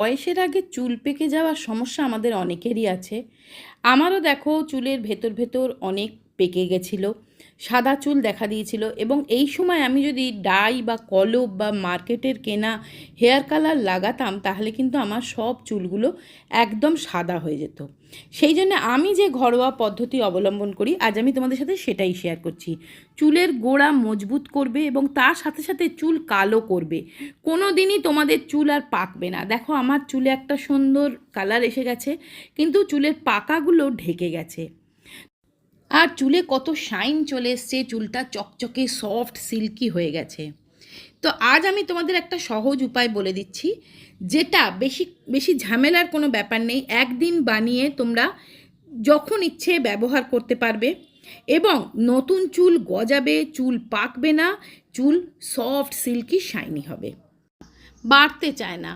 বয়সের আগে চুল পেকে যাওয়ার সমস্যা আমাদের অনেকেরই আছে। আমারও দেখো চুলের ভেতর ভেতর অনেক পেকে গেছিল। সাদা চুল দেখা দিয়েছিল। এবং এই সময় আমি যদি ডাই বা কলব বা মার্কেটের কেনা হেয়ার কালার লাগাতাম, তাহলে কিন্তু আমার সব চুলগুলো একদম সাদা হয়ে যেত। সেই জন্য আমি যে ঘরোয়া পদ্ধতি অবলম্বন করি, আজ আমি তোমাদের সাথে সেটাই শেয়ার করছি। চুলের গোড়া মজবুত করবে এবং তার সাথে সাথে চুল কালো করবে। কোনো দিনই তোমাদের চুল আর পাকবে না। দেখো, আমার চুলে একটা সুন্দর কালার এসে গেছে, কিন্তু চুলের পাকাগুলো ঢেকে গেছে। আর চুলে কত শাইন চলে এসছে, চুলটা চকচকে সফট সিল্কি হয়ে গেছে। তো আজ আমি তোমাদের একটা সহজ উপায় বলে দিচ্ছি, যেটা বেশি বেশি ঝামেলার কোনো ব্যাপার নেই, একদিন বানিয়ে তোমরা যখন ইচ্ছে ব্যবহার করতে পারবে এবং নতুন চুল গজাবে, চুল পাকবে না, চুল সফট সিল্কি শাইনি হবে। বাড়তে চায় না।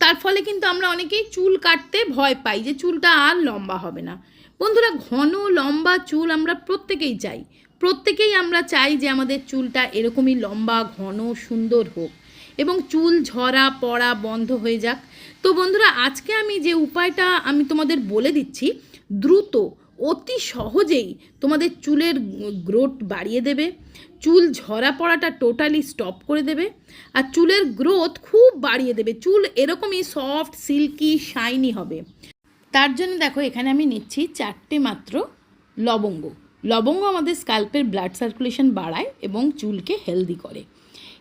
তার ফলে কিন্তু আমরা অনেকেই চুল কাটতে ভয় পাই যে চুলটা আর লম্বা হবে না। বন্ধুরা, ঘন, লম্বা চুল আমরা প্রত্যেকেই চাই। প্রত্যেকেই আমরা চাই যে আমাদের চুলটা এরকমই লম্বা, ঘন, সুন্দর হোক। এবং চুল ঝরা, পড়া বন্ধ হয়ে যাক। তো বন্ধুরা, আজকে আমি যে উপায়টা আমি তোমাদের বলে দিচ্ছি, দ্রুত, অতি সহজেই তোমাদের চুলের গ্রোথ বাড়িয়ে দেবে। চুল ঝরা পড়াটা টোটালি স্টপ করে দেবে। আর চুলের গ্রোথ খুব বাড়িয়ে দেবে। চুল এরকমই সফট, সিল্কি, শাইনি হবে। তার জন্য দেখো, এখানে আমি নিচ্ছি চারটে মাত্র লবঙ্গ। লবঙ্গ আমাদের স্কাল্পের ব্লাড সার্কুলেশন বাড়ায় এবং চুলকে হেলদি করে।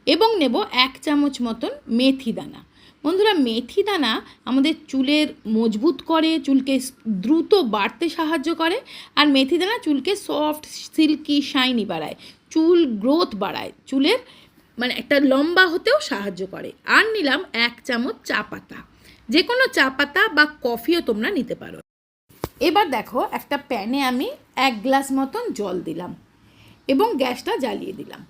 এবং নেব এক চামচ মতন মেথি দানা। বন্ধুরা, মেথি দানা আমাদের চুলের মজবুত করে, চুলকে দ্রুত বাড়তে সাহায্য করে, আর মেথি দানা চুলকে সফট সিল্কি শাইনি বাড়ায়। চুল গ্রোথ বাড়ায়, চুলের মানে একটা লম্বা হতেও সাহায্য করে। আর নিলাম এক চামচ চা পাতা। যে কোনো চা পাতা বা কফিও তোমরা নিতে পারো। এবার দেখো, একটা প্যানে আমি এক গ্লাস মতন জল দিলাম এবং গ্যাসটা জ্বালিয়ে দিলাম।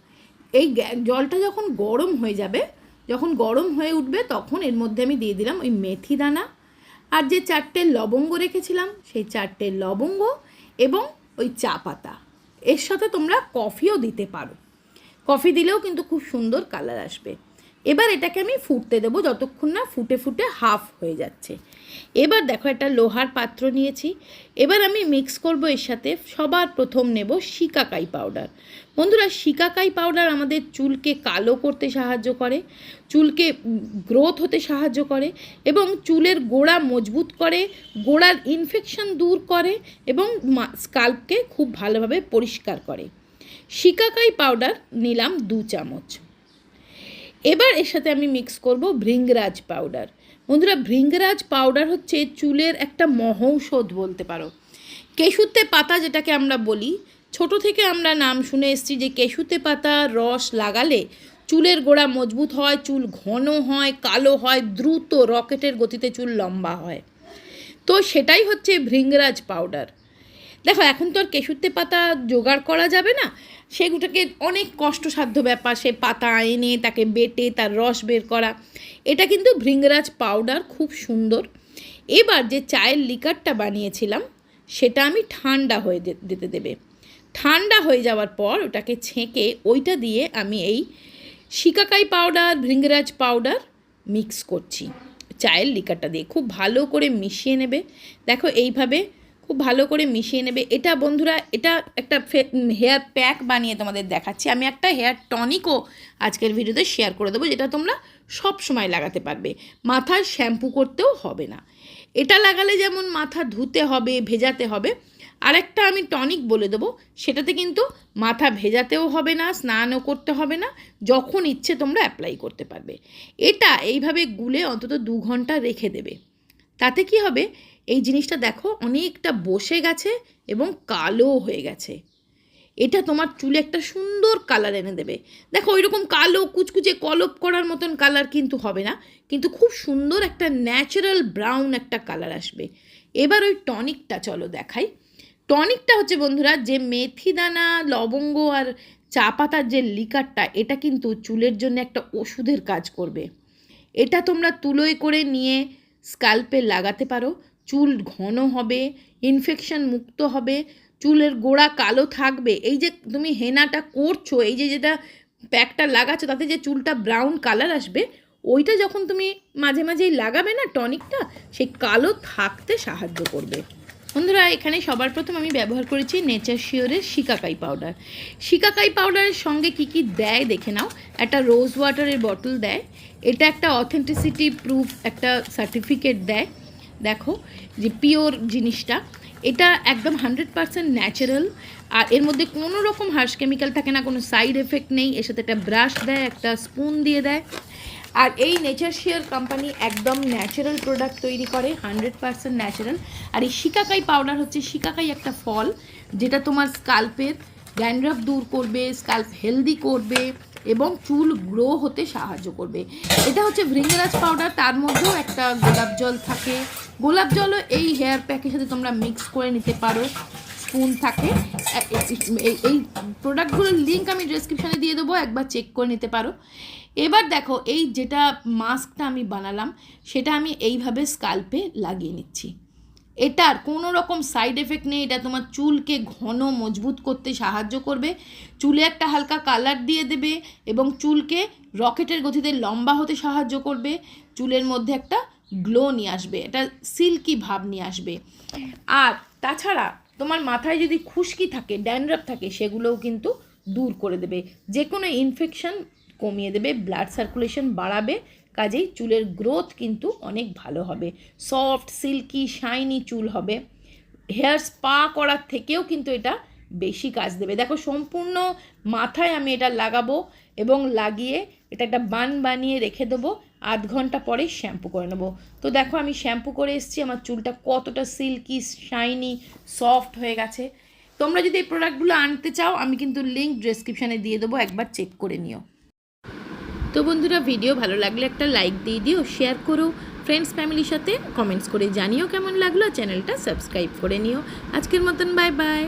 এই জলটা যখন গরম হয়ে যাবে, যখন গরম হয়ে উঠবে, তখন এর মধ্যে আমি দিয়ে দিলাম ওই মেথি দানা আর যে চারটে লবঙ্গ রেখেছিলাম, সেই চারটে লবঙ্গ এবং ওই চা পাতা। এর সাথে তোমরা কফিও দিতে পারো। কফি দিলেও কিন্তু খুব সুন্দর কালার আসবে। এবার এটাকে আমি ফুটতে দেবো যতক্ষণ না ফুটে ফুটে হাফ হয়ে যাচ্ছে। এবার দেখো একটা লোহার পাত্র নিয়েছি। এবার আমি মিক্স করব এর সাথে সবার প্রথম নেব শিকাকাই পাউডার বন্ধুরা শিকাকাই পাউডার আমাদের চুলকে কালো করতে সাহায্য করে, চুলকে গ্রোথ হতে সাহায্য করে এবং চুলের গোড়া মজবুত করে, গোড়ার ইনফেকশন দূর করে এবং স্কাল্পকে খুব ভালোভাবে পরিষ্কার করে। শিকাকাই পাউডার নিলাম দু চামচ। এবার এর সাথে আমি মিক্স করব ভৃঙ্গরাজ পাউডার বন্ধুরা, ভৃঙ্গরাজ পাউডার হচ্ছে চুলের একটা মহৌষধ বলতে পারো। কেশুতে পাতা যেটাকে আমরা বলি, ছোট থেকে আমরা নাম শুনে এসেছি যে কেশুতে পাতা রস লাগালে চুলের গোড়া মজবুত হয়, চুল ঘন হয়, কালো হয়, দ্রুত রকেটের গতিতে চুল লম্বা হয়। তো সেটাই হচ্ছে ভৃঙ্গরাজ পাউডার দেখো, এখন তো আর কেশুতে পাতা জোগাড় করা যাবে না। সেগুলোকে অনেক কষ্টসাধ্য ব্যাপার, সে পাতা এনে তাকে বেটে তার রস বের করা। এটা কিন্তু ভৃঙ্গরাজ পাউডার খুব সুন্দর। এবার যে চায়ের লিকারটা বানিয়েছিলাম, সেটা আমি ঠান্ডা হয়ে যেতে দেবে। ঠান্ডা হয়ে যাওয়ার পর ওটাকে ছেঁকে ওইটা দিয়ে আমি এই shikakai powder bhringraj powder mix করছি। চায়ের লিকারটা দিয়ে খুব ভালো করে মিশিয়ে নেবে। দেখো, এইভাবে খুব ভালো করে মিশিয়ে নেবে। এটা বন্ধুরা, এটা একটা হেয়ার প্যাক বানিয়ে তোমাদের দেখাচ্ছি। আমি একটা হেয়ার টনিকও আজকের ভিডিওতে শেয়ার করে দেবো, যেটা তোমরা সব সময় লাগাতে পারবে। মাথায় শ্যাম্পু করতেও হবে না। এটা লাগালে যেমন মাথা ধুতে হবে, ভেজাতে হবে। আরেকটা আমি টনিক বলে দেবো, সেটাতে কিন্তু মাথা ভেজাতেও হবে না, স্নানও করতে হবে না, যখন ইচ্ছে তোমরা অ্যাপ্লাই করতে পারবে। এটা এইভাবে গুলে অন্তত দু ঘণ্টা রেখে দেবে। তাতে কি হবে? এই জিনিসটা দেখো, অনেকটা বসে গেছে এবং কালো হয়ে গেছে। এটা তোমার চুলে একটা সুন্দর কালার এনে দেবে। দেখো ওই রকম কালো, কুচকুচে, কলপ করার মতন কালার কিন্তু হবে না। কিন্তু খুব সুন্দর একটা ন্যাচারাল ব্রাউন একটা কালার আসবে। এবার ওই টনিকটা চলো দেখাই। টনিকটা হচ্ছে বন্ধুরা, যে মেথি দানা, লবঙ্গ আর চা পাতার যে লিকারটা এটা কিন্তু চুলের জন্য একটা ওষুধের কাজ করবে। এটা তোমরা তুলোয় করে নিয়ে স্কাল্পে লাগাতে পারো। চুল ঘন হবে ইনফেকশন মুক্ত হবে, চুলের গোড়া কালো থাকবে। এই যে তুমি হেনাটা করছ, এই যে যেটা প্যাকটা লাগাচ্ছ, তাতে যে চুলটা ব্রাউন কালার আসবে, ওইটা যখন তুমি মাঝে মাঝেই লাগাবে না টনিকটা সেই কালো থাকতে সাহায্য করবে। বন্ধুরা, এখানে সবার প্রথম আমি ব্যবহার করেছি নেচার শিওরের শিকাকাই পাউডার শিকাকাই পাউডারের সঙ্গে কি কি দেয় দেখে নাও। একটা রোজ ওয়াটারের বটল দেয়। এটা একটা অথেন্টিসিটি প্রুফ একটা সার্টিফিকেট দেয়। দেখো, যে পিওর জিনিসটা। এটা একদম হান্ড্রেড পারসেন্ট ন্যাচারাল আর এর মধ্যে কোনো রকম হার্শ কেমিক্যাল থাকে না, কোনো সাইড এফেক্ট নেই। এর সাথে একটা ব্রাশ দেয়, একটা স্পুন দিয়ে দেয়। আর এই নেচার শেয়ার কোম্পানি একদম ন্যাচারাল প্রোডাক্ট তৈরি করে হান্ড্রেড পারসেন্ট ন্যাচারাল আর এই শিকাকাই পাউডার হচ্ছে, শিকাকাই একটা ফল যেটা তোমার স্কাল্পের ড্যান্ড্রাফ দূর করবে স্কাল্প হেলদি করবে এবং চুল গ্রো হতে সাহায্য করবে। এটা হচ্ছে ভৃঙ্গরাজ পাউডার তার মধ্যেও একটা গোলাপ জল থাকে। গোলাপ জলও এই হেয়ার প্যাকের সাথে তোমরা মিক্স করে নিতে পারো স্পুন থাকে। এই- প্রোডাক্টগুলোর লিঙ্ক আমি ডেসক্রিপশানে দিয়ে দেবো, একবার চেক করে নিতে পারো। এবার দেখো, এই যেটা মাস্কটা আমি বানালাম, সেটা আমি এইভাবে স্কাল্পে লাগিয়ে নিচ্ছি। এটার কোনো রকম সাইড এফেক্ট নেই, এটা তোমার চুলকে ঘন মজবুত করতে সাহায্য করবে। চুলে একটা হালকা কালার দিয়ে দেবে এবং চুলকে রকেটের গতিতে লম্বা হতে সাহায্য করবে। চুলের মধ্যে একটা গ্লো নিয়ে আসবে এটা সিল্কি ভাব নিয়ে আসবে। আর তাছাড়া তোমার মাথায় যদি খুশকি থাকে ড্যান্ড্রাফ থাকে, সেগুলোও কিন্তু দূর করে দেবে। যে কোনো ইনফেকশন কমিয়ে দেবে ব্লাড সার্কুলেশন বাড়াবে, কাজেই চুলের গ্রোথ কিন্তু অনেক ভালো হবে। সফট সিল্কি শাইনি চুল হবে। হেয়ার স্পা করার থেকেও কিন্তু এটা বেশি কাজ দেবে। দেখো, সম্পূর্ণ মাথায় আমি এটা লাগাবো এবং লাগিয়ে, এটা একটা বান বানিয়ে রেখে দেবো। আধ ঘণ্টা পরে শ্যাম্পু করে নেব। তো দেখো আমি শ্যাম্পু করে এসেছি, আমার চুলটা কতটা সিল্কি, শাইনি, সফট হয়ে গেছে। তোমরা যদি এই প্রোডাক্টগুলো আনতে চাও, আমি কিন্তু লিঙ্ক ডেসক্রিপশানে দিয়ে দেবো, একবার চেক করে নিও। তো বন্ধুরা, ভিডিও ভালো লাগলে একটা লাইক দিয়ে দিও, শেয়ার করো ফ্রেন্ডস ফ্যামিলির সাথে কমেন্টস করে জানিও কেমন লাগল চ্যানেলটা সাবস্ক্রাইব করে নিও। আজকের মতন বাই বাই